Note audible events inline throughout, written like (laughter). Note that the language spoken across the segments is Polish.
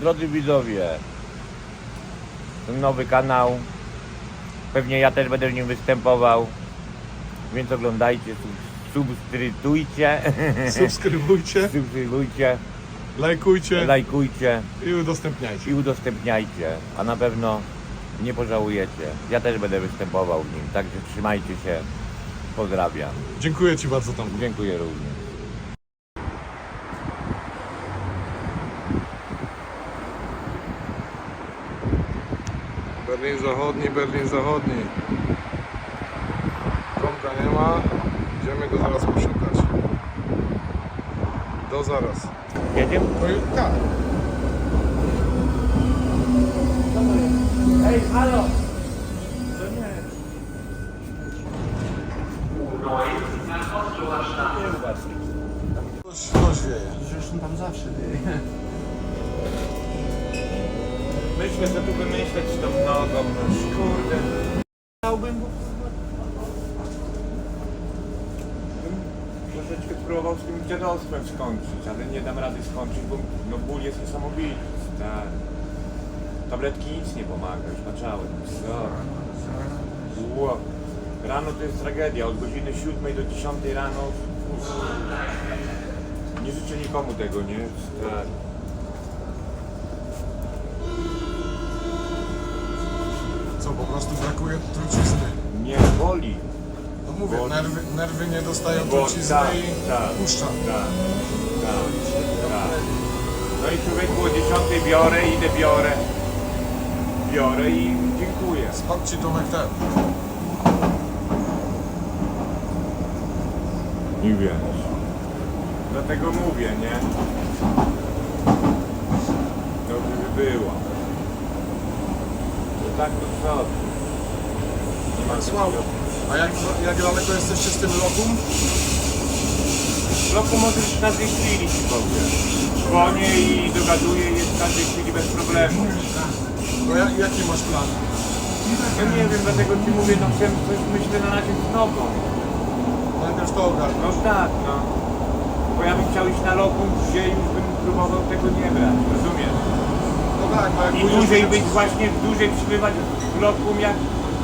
drodzy widzowie, ten nowy kanał. Pewnie ja też będę w nim występował. Więc oglądajcie, sub- subskrybujcie, (laughs) Subskrybujcie, subskrybujcie, lajkujcie lajkujcie i udostępniajcie. i udostępniajcie, a na pewno nie pożałujecie. Ja też będę występował w nim, także trzymajcie się. Pozdrawiam. Dziękuję Ci bardzo Tomku. Dziękuję również. Berlin Zachodni, Berlin Zachodni. Tomka nie ma. Idziemy go zaraz poszukać. Do zaraz. Jedziemy? To ju- tak. Ej, halo! Coś coś wieje. Zresztą tam zawsze wieje. (laughs) Że tu wymyśleć tą nogą, no kurde. Dałbym bym troszeczkę spróbował z tym dziadostwem skończyć, ale nie dam rady skończyć, bo no ból jest niesamowity. Tak. Tabletki nic nie pomaga, już? Ło. Rano to jest tragedia, od godziny 7 do 10 rano. uff. Nie życzę nikomu tego, nie? Tak. Prostu brakuje trucizny. Nie boli. No mówię, Bo- nerwy, nerwy nie dostają Bo trucizny tak, i tak. puszcza. Tak, tak, tak. No i człowieku o 10 biorę, idę biorę. Biorę i dziękuję. Spadł Ci Tomek ten. Nie wiesz. Dlatego mówię, nie? Dobrze by było. To tak to co? Ma Słabo. A jak, jak daleko jesteście z tym lokum? Roku możesz w każdej chwili ci powiem. Dzwonię i dogaduję jest w każdej chwili bez problemu. No ja, jaki masz plan? Ja nie wiem, dlatego ci mówię, no chcę coś myślę na razie z nogą. Najpierw to ogarnę. No tak, no. Bo ja bym chciał iść na lokum, gdzie już bym próbował tego nie brać, rozumiesz? No tak, bo jak I pójdziesz- dłużej być właśnie, dłużej przybywać w lokum jak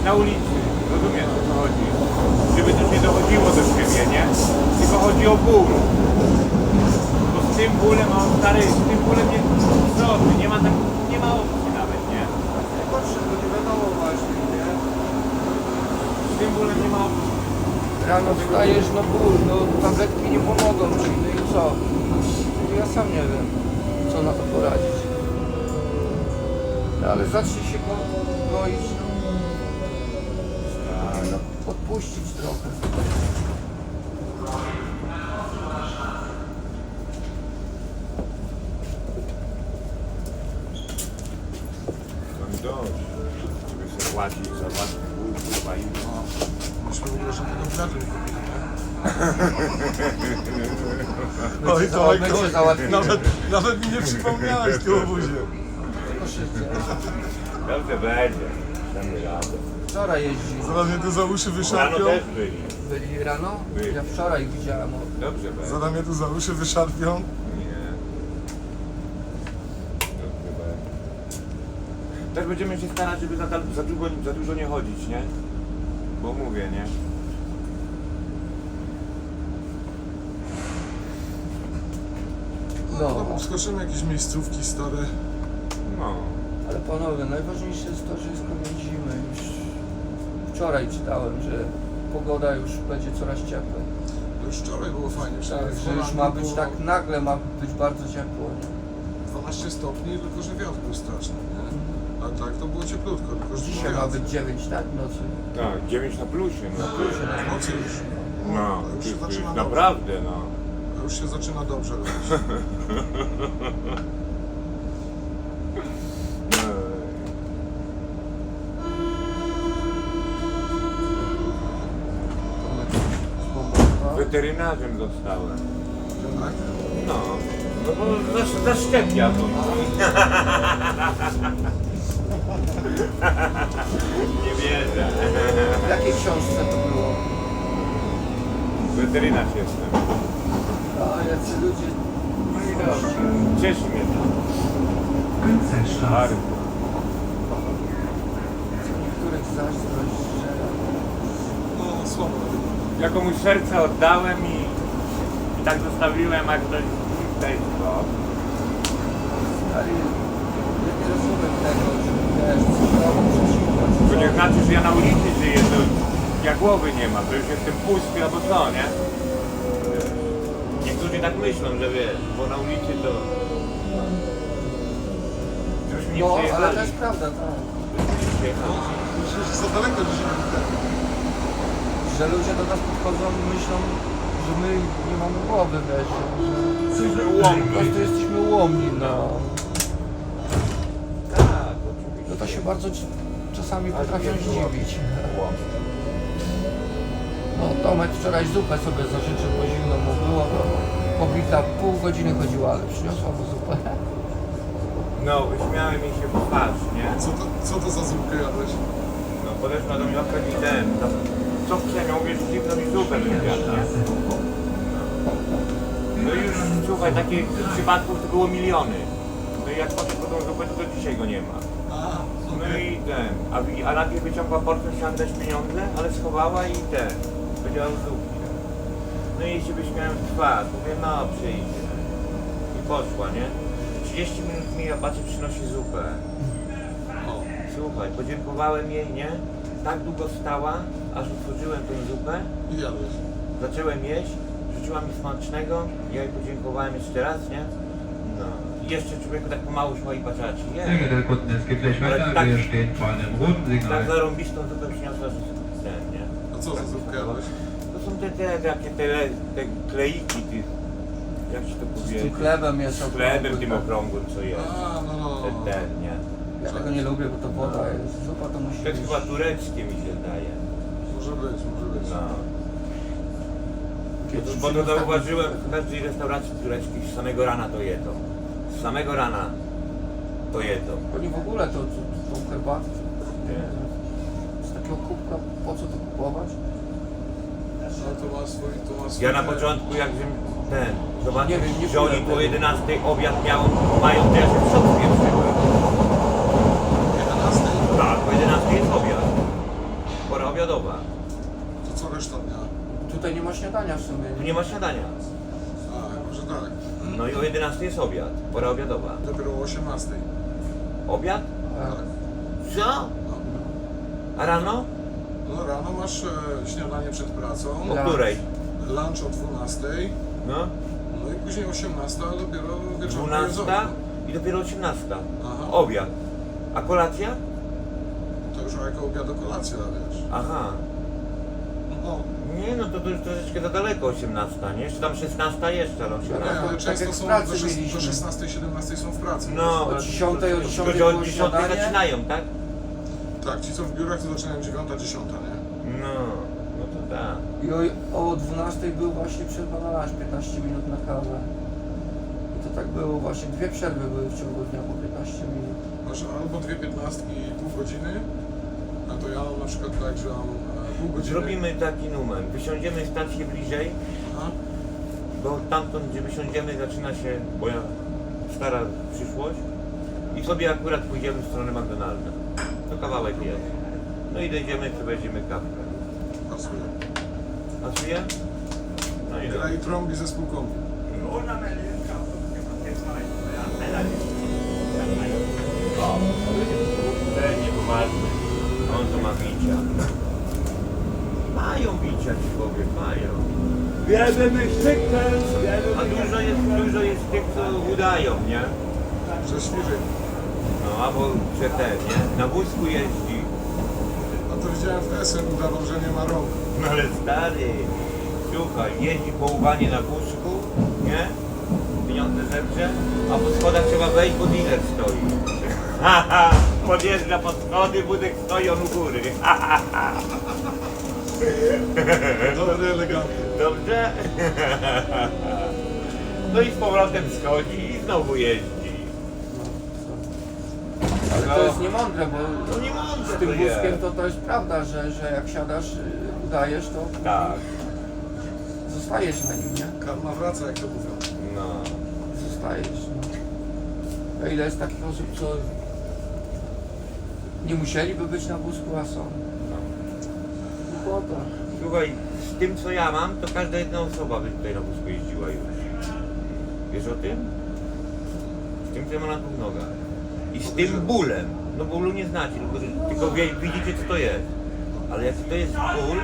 na ulicy. Rozumiesz o co chodzi? Żeby to nie dochodziło do siebie, nie? Tylko chodzi o ból. Bo z tym bólem, o stary, z tym bólem nie, co ty, nie ma tak, nie ma opcji nawet, nie? Najgorsze, bo nie wiadomo właśnie, nie? Z tym bólem nie ma opcji. Rano wstajesz, no ból, no tabletki nie pomogą ci, no i co? Ja sam nie wiem, co na to poradzić. No, ale zacznij się go goić, Tak, odpuścić trochę. Mam dość. Żeby sobie płacić za własny ból, chyba i no. Myśmy biletu nie kupili? My Oj, załatwimy. nawet, nawet mi nie przypomniałeś ty obuzie. Tylko szybciej. Dobrze będzie. Damy radę. Wczoraj jeździli. Zaraz mnie tu za uszy Rano wyszarpią. też byli. Byli rano? Byli. Ja wczoraj widziałem. o- Dobrze będzie. Zaraz mnie tu za uszy wyszarpią. Nie. Dobrze będzie. Też będziemy się starać, żeby za, za, długo, za dużo nie chodzić, nie? Bo mówię, nie? No, No, skoczymy jakieś miejscówki stare. No. ale panowie, najważniejsze jest to, że jest koniec wczoraj czytałem, że pogoda już będzie coraz cieplej. To już wczoraj było fajnie. Tak, że już ma być było tak nagle, ma być bardzo ciepło. Nie? 12 stopni, tylko że wiatr był straszny, nie? A tak to było cieplutko, tylko że Dzisiaj ma być 9, tak? W nocy. Tak, 9 na plusie, no. W nocy już. No, to już się to już zaczyna dobrze. naprawdę, no. To już się zaczyna dobrze robić. (laughs) Weterynarzem zostałem. Tak? No. No bo zasz- zaszczepia to. (laughs) Nie wierzę. W jakiej książce to było? Weterynarz jestem. A jacy ludzie... No. Cieszy mnie to. Bardzo. Co niektórych zazdrość, że... No, słabo. Ja komuś serce oddałem i, i tak zostawiłem, a ktoś tego. Stary, ja nie rozumiem tego, że wiesz, coś robią przeciwko. To nie znaczy, że ja na ulicy żyję, to ja głowy nie mam, to już jestem pusty albo co, nie? Niektórzy tak myślą, że wiesz, bo na ulicy to... Już nie No, ale przyjechali. to jest prawda, tak. Już nie przyjechali. Myślę, że za daleko dzisiaj Że ludzie do nas podchodzą i myślą, że my nie mamy głowy, wiesz, że, że, Jesteśmy po ułomni. prostu jesteśmy ułomni, no. Tak. No to się bardzo czasami potrafią zdziwić. No Tomek wczoraj zupę sobie zażyczył, bo zimno mu było, to pobita pół godziny chodziła, ale przyniosła mu zupę. No, wyśmiałem jej się w twarz, nie? Co to, co to za zupkę jadłeś? No, podeszła do mnie. No, co miał wiesz, zimno mi zupę? No i już, słuchaj, takich przypadków to było miliony. No i jak poszedł po tą zupę, to do dzisiaj go nie ma. No i ten, a, a najpierw wyciągła portfel, chciała mi dać pieniądze, ale schowała i ten, powiedziała o zupie. No i się wyśmiałem w twarz, mówię, no przyjdzie. I poszła, nie? 30 minut mija, patrzę, przynosi zupę. o. Słuchaj, podziękowałem jej, nie? Tak długo stała, aż otworzyłem tę zupę, I jadłeś. zacząłem jeść, rzuciła mi smacznego, ja jej podziękowałem jeszcze raz, nie? No. Jeszcze człowieku tak pomału szła i Sehr nie? geehrte Kunden, es gibt gleich Ale weiter. tak- Wir stehen vor einem roten Tak Signal. zarąbistą zupę przyniosła, że ten, nie? A co za zupkę jadłeś? To są te, te, takie te, te kleiki, ty, jak ci to Z tym powiedzieć? chlebem jest Z chlebem tym tak. okrągłym, co jest. A, no, no. Ten, ten, nie? Ja tego nie lubię, bo to woda jest. Zupa to musi To jest być. chyba tureckie mi się zdaje. Może być, może być. No. Kiedy Bo to zauważyłem w każdej restauracji tureckiej, z samego rana to jedzą. Z samego rana to jedzą. Oni w ogóle to, to, to tą herbatę, Nie. z takiego kubka, po co to kupować? No to ma swój, to ma swój... Ja na początku jak żem ten, zobaczył, Nie wiem, nie że oni byłem po tego. 11 obiad miał, mają, to ja się w szok spieprzyłem. 11? Tak, po 11 jest obiad. Pora obiadowa. To co reszta dnia? Tutaj nie ma śniadania w sumie. Tu nie ma śniadania. A, może tak. No i o 11 jest obiad. Pora obiadowa. Dopiero o 18. Obiad? Tak. Co? A rano? No rano masz e, śniadanie przed pracą, O Tak. której? lunch o 12, No? no i później 18, a dopiero wieczorem 12 jedzonko. i dopiero 18. Aha. Obiad. A kolacja? To już jako obiad kolacja, wiesz. Aha. No, Nie, no to, to już troszeczkę za daleko 18, nie? Jeszcze tam 16 jeszcze, ale nie, 18. ale tak często jak w są pracy do, szes- mieliśmy. do 16, 17 są w pracy. No, O 10, o 10 Tylko, że było od 10 śniadanie. zaczynają, tak? Tak, ci co w biurach to zaczynają 9, 10, nie? No, no to tak. I o, o 12 był właśnie przerwa na lunch, 15 minut na kawę. I to tak było właśnie, dwie przerwy były w ciągu dnia po 15 minut. Masz albo dwie 15 i pół godziny, a to ja mam na przykład tak, że mam e, pół godziny. Zrobimy taki numer. Wysiądziemy stację bliżej, A? bo tamtąd, gdzie wysiądziemy, zaczyna się moja stara przyszłość. I sobie akurat pójdziemy w stronę McDonalda. To kawałek jest. No i dojdziemy, weźmiemy kawkę. Pasuje. Pasuje? No i Gra i trąbi zespół kombi. O, A dużo jest, dużo jest tych, co udają, nie? Że świeżej. No, albo że ten, nie? Na wózku jeździ. A to widziałem w TSM, udawał, że nie ma rąk. No ale stary, słuchaj, jeździ po na wózku, nie? Pieniądze zepcze, a po schodach trzeba wejść, bo dealer stoi. Haha, podjeżdża pod schody, wózek stoi on u góry. Dobry, elegancki. Dobrze? No i z powrotem schodzi i znowu jeździ. Ale No. to jest niemądre, bo No nie mądre z tym to jest. wózkiem to, to jest prawda, że, że jak siadasz, y, udajesz, to Tak, zostajesz na nim, nie? Karma wraca, jak to mówią. no. Zostajesz. No. A ile jest takich osób, co Nie musieliby być na wózku, a są. Głupota. Słuchaj, z tym co ja mam, to każda jedna osoba by tutaj na wózku jeździła już. Wiesz o tym? Z tym co ja mam na dwóch nogach. I z tym bólem. No bólu nie znacie, tylko, tylko wie, widzicie co to jest. Ale jak to jest ból,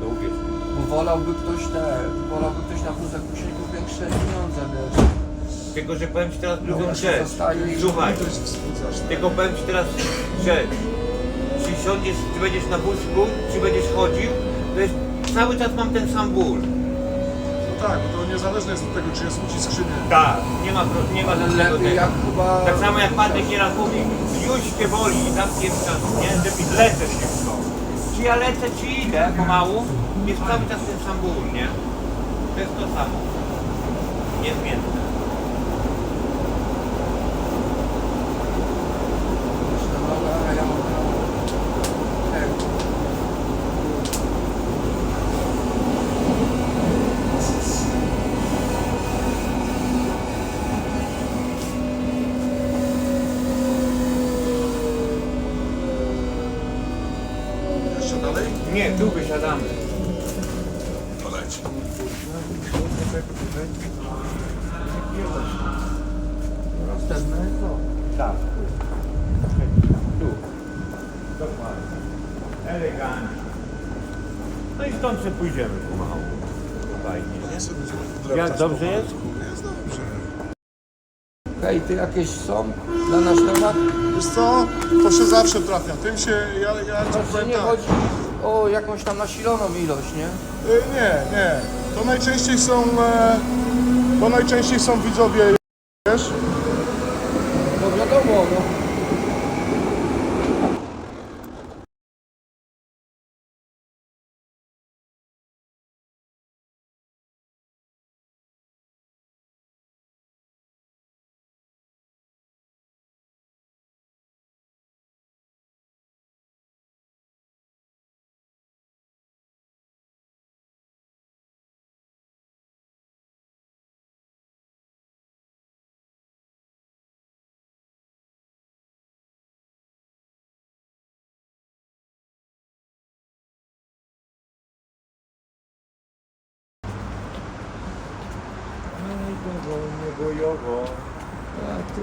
to uwierz mi. Bo wolałby ktoś te, wolałby ktoś na wózek usiąść, bo większe pieniądze, wiesz. Tylko, że powiem Ci teraz drugą No, rzecz. zostaje i- Słuchaj, To jest wzbudzasz. tylko powiem Ci teraz rzecz. Czy siądziesz, czy będziesz na wózku, czy będziesz chodził, to jest, cały czas mam ten sam ból. No tak, bo to niezależne jest od tego, czy jest ucisk, czy nie. Tak, nie ma, pro- nie ma żadnego lepiej tego. jak chyba... Tak samo jak Bartek nieraz mówi, już cię boli i tam jest czas, nie? Żeby lecę się w to. Czy ja lecę, czy idę pomału, jest cały czas ten sam ból, nie? To jest to samo. Niezmienne. Myślę, no, ale ja mam tak. Jeszcze dalej? Nie, tu wysiadamy. Poleci. Następne co? Tak, tu. Tu. Dokładnie. Elegancko. No i stąd sobie pójdziemy pomału. Fajnie, nie? Jak dobrze jest? Jest dobrze. Hej, ty jakieś są na nasz temat? Wiesz co? To się zawsze trafia. Tym się, ja, ja nie tak. chodzi o jakąś tam nasiloną ilość, nie? Y, Nie, nie. To najczęściej są, e, to najczęściej są widzowie, wiesz? No wiadomo, no.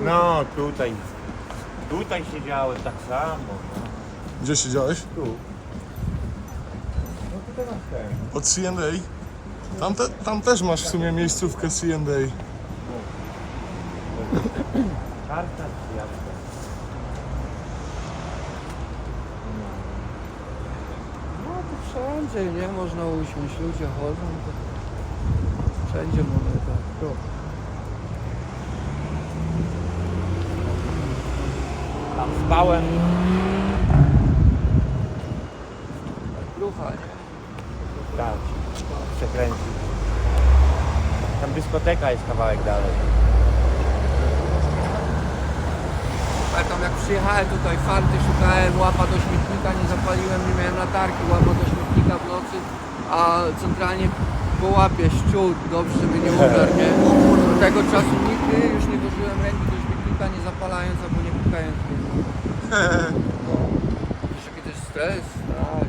No, tutaj. Tutaj siedziałem tak samo. No. Gdzie siedziałeś? Tu. No tutaj na ten. Od C&A. Tam, te, tam też masz w sumie miejscówkę C&A. Karta to? No to wszędzie, nie? Można usiąść, ludzie chodzą. To... Wszędzie mamy tak. Tu. Tam spałem. Krucha, nie? Tak. Przekręcił. Tam dyskoteka jest kawałek dalej. Pamiętam jak przyjechałem tutaj, farty szukałem, łapa do śmietnika, nie zapaliłem, nie miałem latarki, łapa do śmietnika w nocy, a centralnie po łapie szczur, dobrze, żeby nie umarł, nie? Do tego czasu nigdy już nie włożyłem ręki do śmietnika, nie zapalając albo nie. Wiesz jaki to jest stres? Tak.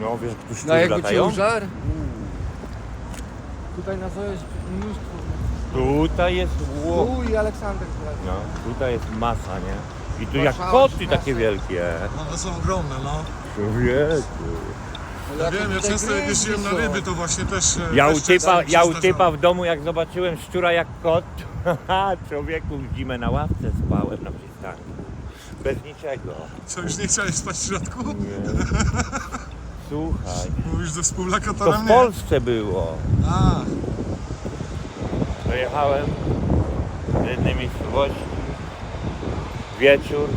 No wiesz, tu szczur Na jego latają? ciężar? Tutaj na zoo jest mnóstwo. Tutaj jest ło. Tu i Aleksander teraz. No, tutaj jest masa, nie? I tu jak Warszawa, koty takie wielkie. One są ogromne, no. Człowieku. Ja wiem, ja często jak jeździłem na ryby, to właśnie też... e, Ja u też typa, ja się u zdarzało. w domu jak zobaczyłem szczura jak kot, (laughs) człowieku w zimę na ławce spałem na przystanku. Bez niczego. Co, już nie chciałeś spać w środku? Nie. Słuchaj. Mówisz ze To współlokatorem? w Nie. Polsce było. A, Dojechałem do jednej miejscowości. Wieczór.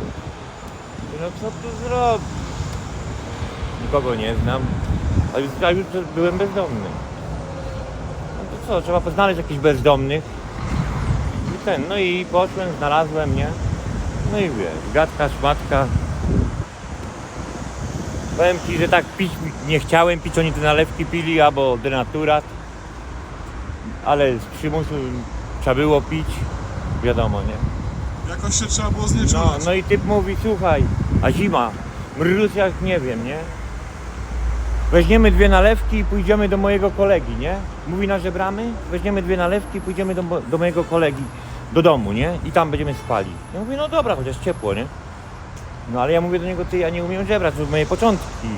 No co tu zrobić? Nikogo nie znam. A już, a już byłem bezdomny. No to co, trzeba poznaleźć jakichś bezdomnych. Ten, no i poszłem, znalazłem, nie? No i wiesz, gadka, szmatka. Powiem Ci, że tak pić nie chciałem pić, oni te nalewki pili albo denaturat ale z przymusu trzeba było pić, wiadomo, nie? jakoś się trzeba było No, znieczulać. no i typ mówi, słuchaj, a zima, mróz jak nie wiem, nie? Weźmiemy dwie nalewki i pójdziemy do mojego kolegi, nie? Mówi na żebramy, weźmiemy dwie nalewki i pójdziemy do, mo- do mojego kolegi, do domu, nie? I tam będziemy spali. Ja mówię, no dobra, chociaż ciepło, nie? No ale ja mówię do niego, ty, ja nie umiem żebrać, to moje początki.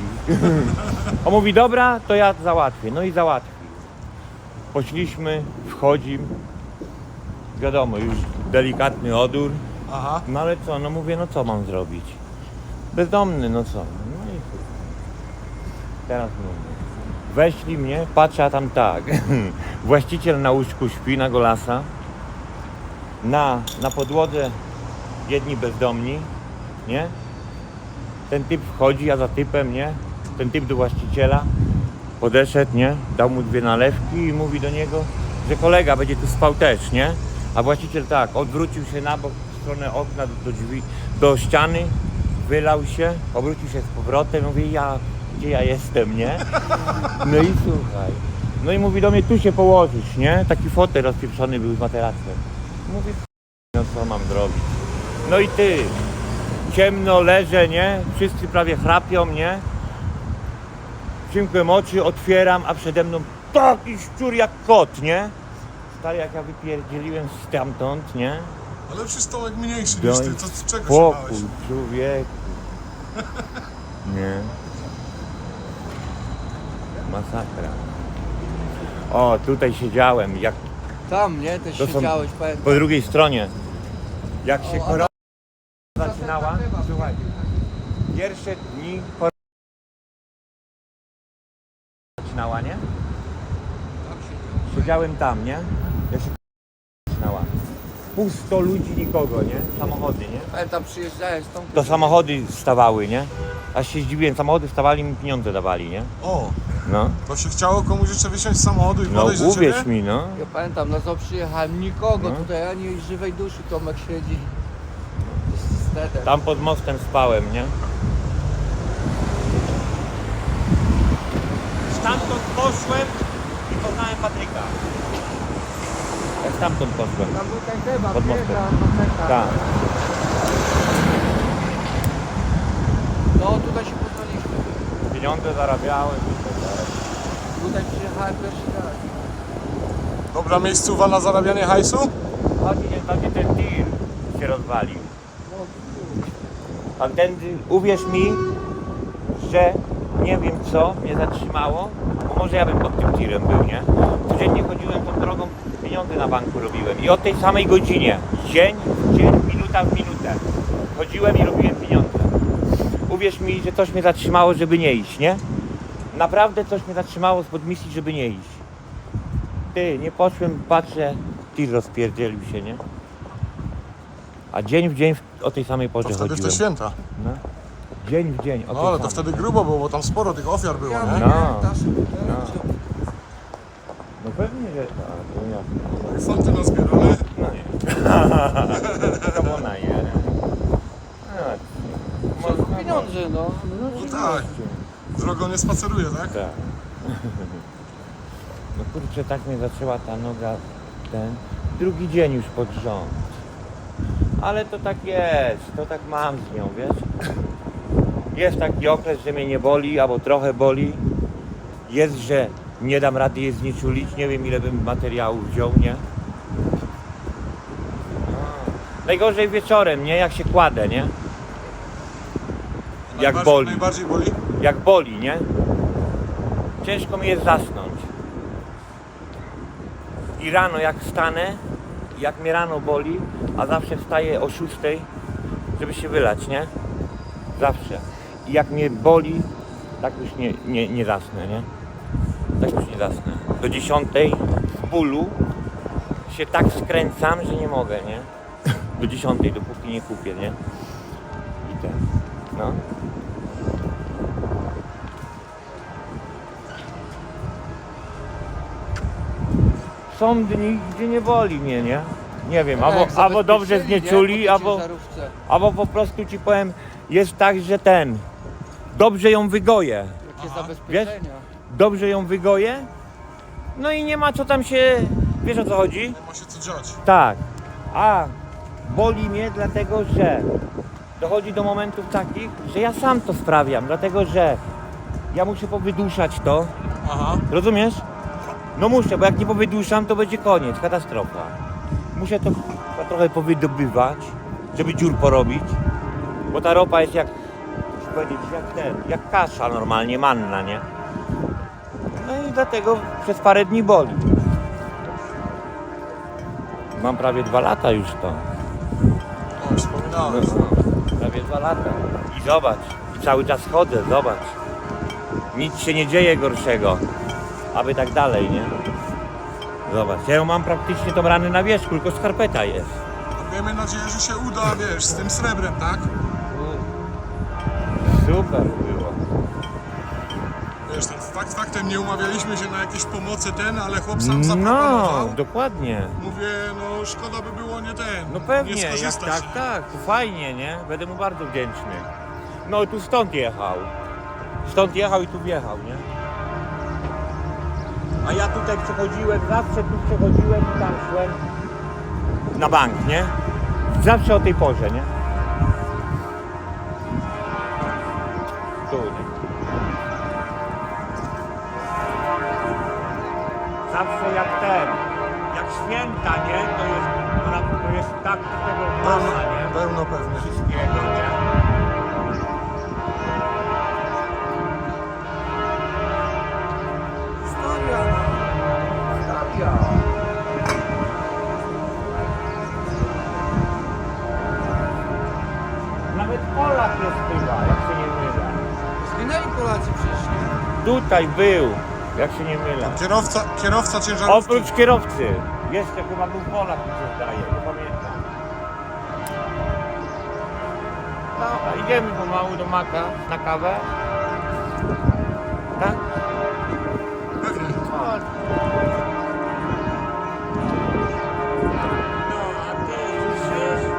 (laughs) On mówi, dobra, to ja załatwię. No i załatwił. Poszliśmy, wchodzi, wiadomo, już delikatny odór. Aha. No ale co, no mówię, no co mam zrobić? Bezdomny, no co? No i chuj. Teraz mówię. Weźli mnie, patrzę, a tam tak. (laughs) Właściciel na łóżku śpi, na golasa. Na, na podłodze jedni bezdomni, nie? Ten typ wchodzi, ja za typem, nie? Ten typ do właściciela podeszedł, nie? Dał mu dwie nalewki i mówi do niego, że kolega będzie tu spał też, nie? A właściciel tak, odwrócił się na bok w stronę okna do, do drzwi, do ściany, wylał się, obrócił się z powrotem, mówi ja, gdzie ja jestem, nie? No i słuchaj. No i mówi do mnie, tu się położysz, nie? Taki fotel rozpieprzony był z materacem. Mówi, no co mam zrobić? No i ty, ciemno leżę, nie? Wszyscy prawie chrapią, nie? Przymkłem oczy, otwieram, a przede mną taki szczur jak kot, nie? Stary, jak ja wypierdzieliłem stamtąd, nie? Ale przecież Tomek mniejszy No niż i ty, to z czego się bałeś? człowieku. Nie. Masakra. O, tutaj siedziałem, jak Tam, nie? Też To są- siedziałeś, pamiętam. po drugiej stronie. Jak się korona zaczynała, słuchaj, pierwsze dni korona zaczynała, nie? Siedziałem tam, nie? Jak się zaczynała. Pusto ludzi, nikogo, nie? Samochody, nie? Pamiętam, przyjeżdżałeś tą... To samochody stawały, nie? Aż się zdziwiłem, samochody stawali mi pieniądze dawali, nie? O, No, to się chciało komuś jeszcze wysiąść z samochodu i no podejść do uwierz ciebie? mi, no. Ja pamiętam, na co przyjechałem, nikogo No. tutaj, ani żywej duszy, Tomek siedzi. Tedem. Tam pod mostem spałem, nie? Stamtąd poszłem i poznałem Patryka. Jak stamtąd poszłem. Tam był ten kebab, Pod mostem. Tam, no, ceka. Tak. No, tutaj się poznaliśmy. Pieniądze zarabiałem. Tutaj przyjechałem pierwszy raz. Dobra miejscowa na zarabianie hajsu? Chodzi, nie, tam gdzie ten tir się rozwalił. A ten, uwierz mi, że nie wiem co mnie zatrzymało, bo może ja bym pod tym tirem był, nie? Codziennie chodziłem tą drogą, pieniądze na banku robiłem i o tej samej godzinie, dzień w dzień, minuta w minutę, chodziłem i robiłem pieniądze. Uwierz mi, że coś mnie zatrzymało, żeby nie iść, nie? Naprawdę coś mnie zatrzymało spod misji, żeby nie iść. Ty, nie poszłem, patrzę, tir rozpierdzielił się, nie? A dzień w dzień o tej samej porze To wtedy w te święta. No. Dzień w dzień o No ale to samej. wtedy grubo było, bo tam sporo tych ofiar było, Ja nie? No. No. No pewnie, że tak, to jasne. Są ty nazbierane. No nie. (laughs) To ona je? No, pieniądze, no. No tak. Drogą nie spaceruje, tak? Tak. (laughs) No kurczę, tak mnie zaczęła ta noga, ten, drugi dzień już pod rząd. Ale to tak jest, to tak mam z nią, wiesz? Jest taki okres, że mnie nie boli, albo trochę boli. Jest, że nie dam rady je znieczulić, nie wiem ile bym materiału wziął, nie? Najgorzej wieczorem, nie? Jak się kładę, nie? Jak Najbardziej- boli. Najbardziej boli? Jak boli, nie? Ciężko mi jest zasnąć. I rano jak wstanę, jak mnie rano boli, a zawsze wstaję o 6, żeby się wylać, nie? Zawsze. I jak mnie boli, tak już nie, nie, nie zasnę, nie? Tak już nie zasnę. Do 10 w bólu się tak skręcam, że nie mogę, nie? Do 10, dopóki nie kupię, nie? I ten. No. Są dni, gdzie nie boli mnie, nie? Nie wiem, albo, Jak albo dobrze zabezpieczyli, znieczuli, nie? Po tej albo, ciężarówce. albo po prostu ci powiem, jest tak, że ten, dobrze ją wygoję, Jakie Aha. zabezpieczenia. dobrze ją wygoję, no i nie ma co tam się, wiesz o co chodzi? Nie ma się co dziać. Tak, a boli mnie dlatego, że dochodzi do momentów takich, że ja sam to sprawiam, dlatego że ja muszę powyduszać to. Aha. Rozumiesz? No muszę, bo jak nie powyduszam, to będzie koniec, katastrofa. Muszę to chyba trochę powydobywać, żeby dziur porobić, bo ta ropa jest jak, muszę powiedzieć, jak ten, jak kasza normalnie, manna, nie? No i dlatego przez parę dni boli. Mam prawie dwa lata już to. O, wspominałem. Prawie dwa lata. I zobacz, i cały czas chodzę, zobacz. Nic się nie dzieje gorszego. Aby tak dalej, nie? Zobacz, ja ją mam praktycznie tą ranę na wierzchu, tylko skarpeta jest. Miejmy nadzieję, że się uda, wiesz, z tym srebrem, tak? Super było. Wiesz, ten fakt faktem nie umawialiśmy się na jakieś pomocy ten, ale chłop sam No, zaproponował. dokładnie. Mówię, no szkoda by było nie ten. No pewnie, nie jak skorzystać. tak, tak, to fajnie, nie? Będę mu bardzo wdzięczny. No tu stąd jechał. Stąd jechał i tu wjechał, nie? A ja tutaj przechodziłem, zawsze tu przechodziłem i tam szłem na bank, nie? Zawsze o tej porze, nie? Tu, nie? Zawsze jak ten, jak święta, nie? To jest, to, jest tak tego masa, nie? pełno pewnie. Wszystkiego, nie? Tutaj był, jak się nie mylę. Kierowca, kierowca ciężarówki. Oprócz kierowcy. Jeszcze chyba był Polak, mi się zdaje, nie pamiętam. Dobra, idziemy pomału do Maka na kawę. Tak? Pewnie. Chodź. No, słyszysz?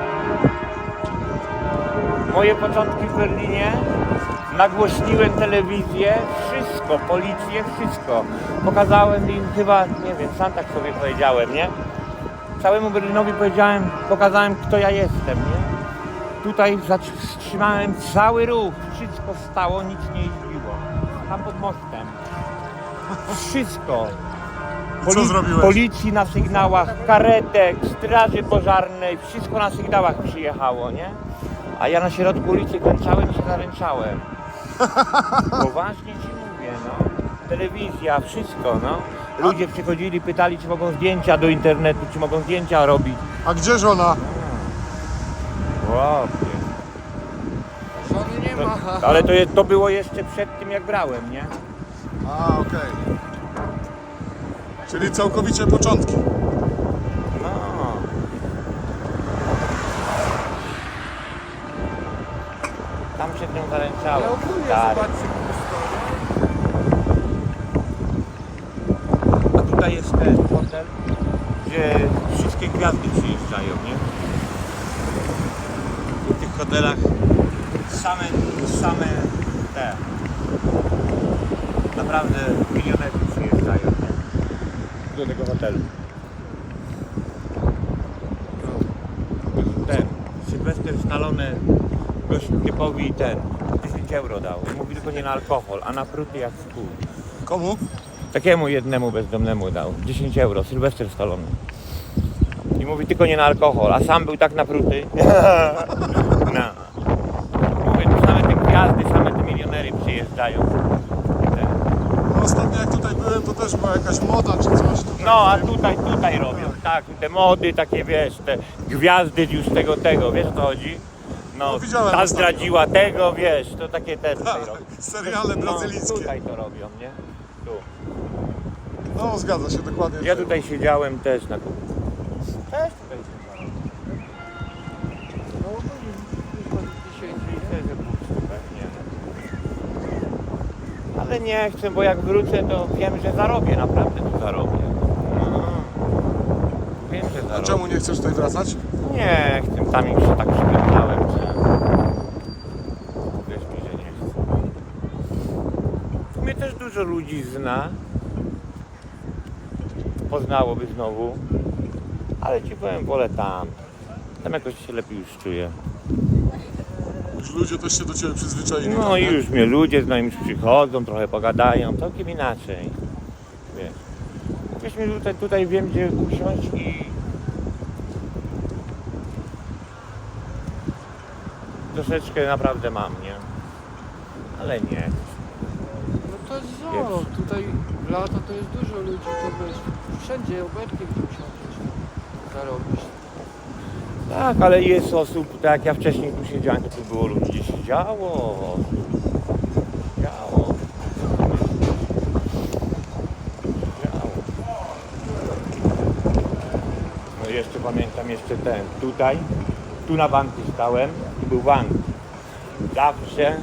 Moje początki w Berlinie nagłośniłem telewizję, wszystko, policję, wszystko. Pokazałem im chyba, nie wiem, sam tak sobie powiedziałem, nie? Całemu Berlinowi powiedziałem, pokazałem kto ja jestem, nie? Tutaj zatrzymałem cały ruch, wszystko stało, nic nie jeździło. Tam pod mostem. Wszystko. I co zrobiłeś? Policji na sygnałach, karetek, straży pożarnej, wszystko na sygnałach przyjechało, nie? A ja na środku ulicy kręcałem i się zaręczałem. (laughs) Poważnie ci. Telewizja, wszystko, no. Ludzie przychodzili, pytali, czy mogą zdjęcia do internetu, czy mogą zdjęcia robić. A gdzie żona? Łapie. Żony nie ma. To, (laughs) ale to, je- to było jeszcze przed tym, jak brałem, nie? A, okej. Czyli całkowicie początki. No. Tam się z nią zaręczałem. Ale ogólnie Stary. zobaczcie historię. A tutaj jest ten hotel, gdzie wszystkie gwiazdy przyjeżdżają, nie? W tych hotelach same, same te. Naprawdę milionerzy przyjeżdżają, nie? Do tego hotelu. Ten, Sylwester Stallone gość typowi ten 10 euro dał. Mówi tylko nie na alkohol, a na pruty jak w. Komu? Takiemu jednemu bezdomnemu dał 10 euro, Sylwester Stallone. I mówi tylko nie na alkohol, a sam był tak napruty. (laughs) No. Mówię, tu same te gwiazdy, same te milionery przyjeżdżają. No, ostatnio jak tutaj byłem, to też była jakaś moda czy coś. Tutaj No, a tutaj, tutaj robią, tak, te mody takie, wiesz, te gwiazdy już tego, tego, wiesz o co chodzi? No, No, widziałem ta ostatnio. zdradziła tego, wiesz, to takie te tutaj Tak, robią. seriale No, brazylijskie. tutaj to robią, nie? No, zgadza się dokładnie. Ja tutaj siedziałem też na kupu. Też tutaj siedziałem. No ogólnie dzisiaj Myślę, że puszczę pewnie. Ale nie chcę, bo jak wrócę, to wiem, że zarobię, naprawdę tu zarobię. No. Wiem, że A zarobię. czemu nie chcesz tutaj wracać? Nie chcę, tam już się tak przyglądałem, że... Wiesz mi, że nie chcę. Mnie też dużo ludzi zna. Poznałoby znowu. Ale ci powiem, wolę tam. Tam jakoś się lepiej już czuję. Już ludzie też się do ciebie przyzwyczaili. No tak, i już mnie ludzie znają, już przychodzą, trochę pogadają, całkiem inaczej. Wiesz. Wiesz mi tutaj, tutaj wiem gdzie usiąść i troszeczkę naprawdę mam, nie? Ale nie. No jest zoro. Tutaj w lato to jest dużo ludzi, to wiesz, wszędzie obecnie gdzie usiądziesz, zarobisz. Tak, ale jest osób, tak jak ja wcześniej tu siedziałem, to tu było ludzi, gdzie się działo. Działo. Działo. No jeszcze pamiętam jeszcze ten, tutaj, tu na banku stałem i był bank. Zawsze,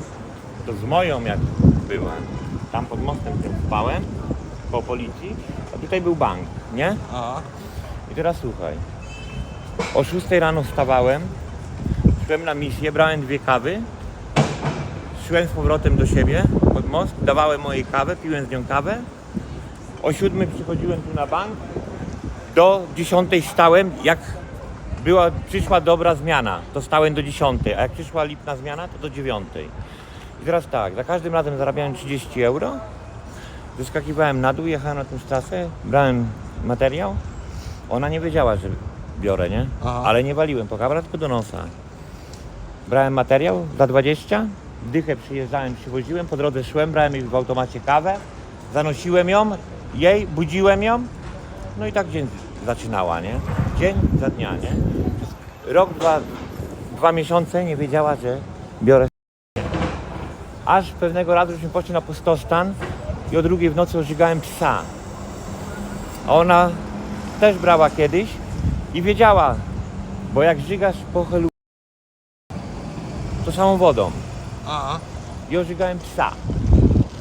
to z moją jak byłem, tam pod mostem spałem, po policji, a tutaj był bank, nie? Aha. I teraz słuchaj. O 6 rano wstawałem, szłem na misję, brałem dwie kawy, szłem z powrotem do siebie pod most, dawałem mojej kawę, piłem z nią kawę. O 7 przychodziłem tu na bank, do 10 stałem, jak była, przyszła dobra zmiana, to stałem do 10, a jak przyszła lipna zmiana, to do 9. Teraz tak, za każdym razem zarabiałem 30 euro, wyskakiwałem na dół, jechałem na tą trasę, brałem materiał, ona nie wiedziała, że biorę, nie? Aha. Ale nie waliłem po kabra, tylko do nosa. Brałem materiał za 20, dychę przyjeżdżałem, przywoziłem, po drodze szłem, brałem jej w automacie kawę, zanosiłem ją, jej, budziłem ją, no i tak dzień zaczynała, nie? Dzień za dnia, nie? Rok, dwa, dwa miesiące nie wiedziała, że biorę Aż pewnego razu żeśmy poszli na pustostan i o drugiej w nocy ożygałem psa. A ona też brała kiedyś i wiedziała, bo jak żygasz po helu, to samą wodą. Aha. I ożygałem psa.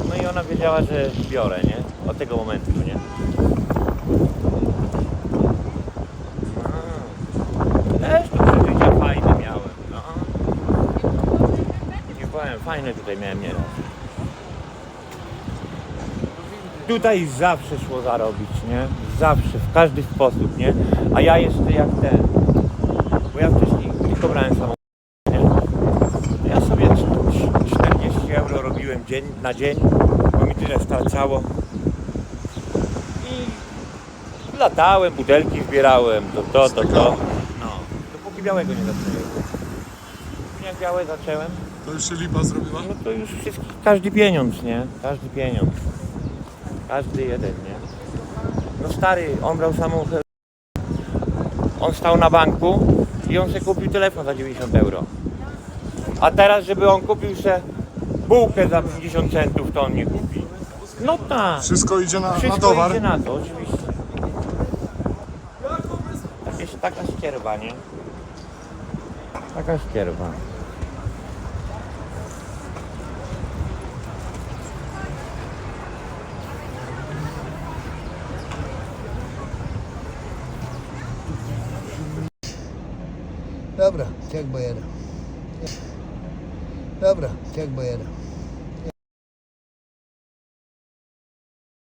No i ona wiedziała, że biorę, nie? Od tego momentu, nie? A. Też tu przeżycia fajne miałem, no. Nie powiem, fajne tutaj miałem nieraz. Tutaj zawsze szło zarobić, nie? Zawsze, w każdy sposób, nie? A ja jeszcze jak ten, bo ja wcześniej tylko brałem samochód, nie? Ja sobie cz- 40 euro robiłem dzień, na dzień, bo mi tyle starczało. I latałem, butelki zbierałem, to to, to, to. No, dopóki białego nie zacząłem. Jak białe zacząłem, To już się lipa zrobiła? no to już wszystkich, każdy pieniądz, nie? Każdy pieniądz. Każdy jeden, nie? No stary, on brał samochód. On stał na banku i on sobie kupił telefon za 90 euro. A teraz, żeby on kupił sobie bułkę za 50 centów, to on nie kupi. No tak. Wszystko idzie na, na Wszystko towar. idzie na to, oczywiście. Jakieś taka ścierwa, nie? Taka ścierwa. Dobra, jak